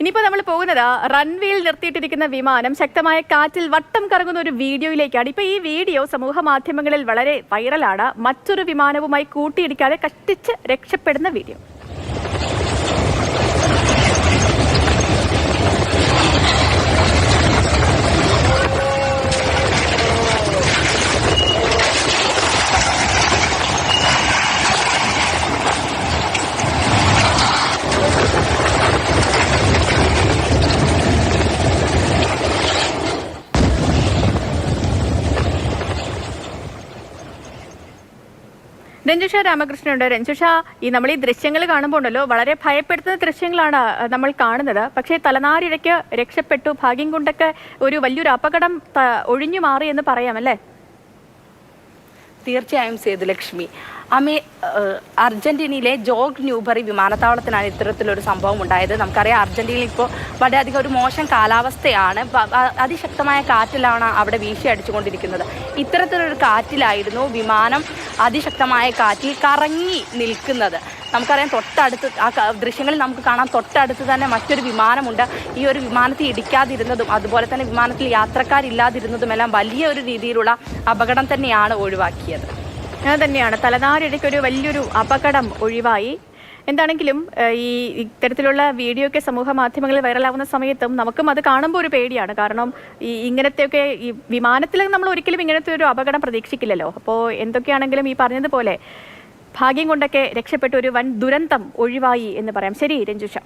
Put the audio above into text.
ഇനിയിപ്പോൾ നമ്മൾ പോകുന്നത് റൺവേയിൽ നിർത്തിയിട്ടിരിക്കുന്ന വിമാനം ശക്തമായ കാറ്റിൽ വട്ടം കറങ്ങുന്ന ഒരു വീഡിയോയിലേക്കാണ്. ഇപ്പോൾ ഈ വീഡിയോ സമൂഹ മാധ്യമങ്ങളിൽ വളരെ വൈറലാണ് മറ്റൊരു വിമാനവുമായി കൂട്ടിയിടിക്കാതെ കഷ്ടിച്ച് രക്ഷപ്പെടുന്ന വീഡിയോ. രഞ്ജുഷ രാമകൃഷ്ണനുണ്ട് രഞ്ജുഷ ഈ നമ്മൾ ഈ ദൃശ്യങ്ങൾ കാണുമ്പോൾ ഉണ്ടല്ലോ വളരെ ഭയപ്പെടുത്തുന്ന ദൃശ്യങ്ങളാണ് നമ്മൾ കാണുന്നത്. പക്ഷേ തലനാരിഴയ്ക്ക് രക്ഷപ്പെട്ടു. ഭാഗ്യം കൊണ്ടൊക്കെ ഒരു വലിയൊരു അപകടം ഒഴിഞ്ഞു മാറി എന്ന് പറയാം അല്ലേ? തീർച്ചയായും സേതുലക്ഷ്മി അമേ അർജന്റീനയിലെ ജോഗ് ന്യൂബറി വിമാനത്താവളത്തിനാണ് ഇത്തരത്തിലൊരു സംഭവം ഉണ്ടായത്. നമുക്കറിയാം അർജന്റീനയിൽ ഇപ്പോൾ വളരെയധികം ഒരു മോശം കാലാവസ്ഥയാണ്. അതിശക്തമായ കാറ്റിലാണ് അവിടെ വീശി അടിച്ചുകൊണ്ടിരിക്കുന്നത്. ഇത്തരത്തിലൊരു കാറ്റിലായിരുന്നു വിമാനം അതിശക്തമായ കാറ്റിൽ കറങ്ങി നിൽക്കുന്നത്. നമുക്കറിയാം തൊട്ടടുത്ത് ആ ദൃശ്യങ്ങളിൽ നമുക്ക് കാണാം തൊട്ടടുത്ത് തന്നെ മറ്റൊരു വിമാനമുണ്ട്. ഈ ഒരു വിമാനത്തിൽ ഇടിക്കാതിരുന്നതും അതുപോലെ തന്നെ വിമാനത്തിൽ യാത്രക്കാരില്ലാതിരുന്നതും എല്ലാം വലിയ ഒരു രീതിയിലുള്ള അപകടം തന്നെയാണ് ഒഴിവാക്കിയത്. അങ്ങനെ തന്നെയാണ്. തലനാരിടയ്ക്കൊരു വലിയൊരു അപകടം ഒഴിവായി. എന്താണെങ്കിലും ഈ ഇത്തരത്തിലുള്ള വീഡിയോ ഒക്കെ സമൂഹ മാധ്യമങ്ങളിൽ വൈറലാകുന്ന സമയത്തും നമുക്കും അത് കാണുമ്പോൾ ഒരു പേടിയാണ്. കാരണം ഈ ഇങ്ങനത്തെയൊക്കെ ഈ വിമാനത്തിൽ നമ്മൾ ഒരിക്കലും ഇങ്ങനത്തെ ഒരു അപകടം പ്രതീക്ഷിക്കില്ലല്ലോ. അപ്പോൾ എന്തൊക്കെയാണെങ്കിലും ഈ പറഞ്ഞതുപോലെ ഭാഗ്യം കൊണ്ടൊക്കെ രക്ഷപ്പെട്ട ഒരു വൻ ദുരന്തം ഒഴിവായി എന്ന് പറയാം. ശരി രഞ്ജുഷ.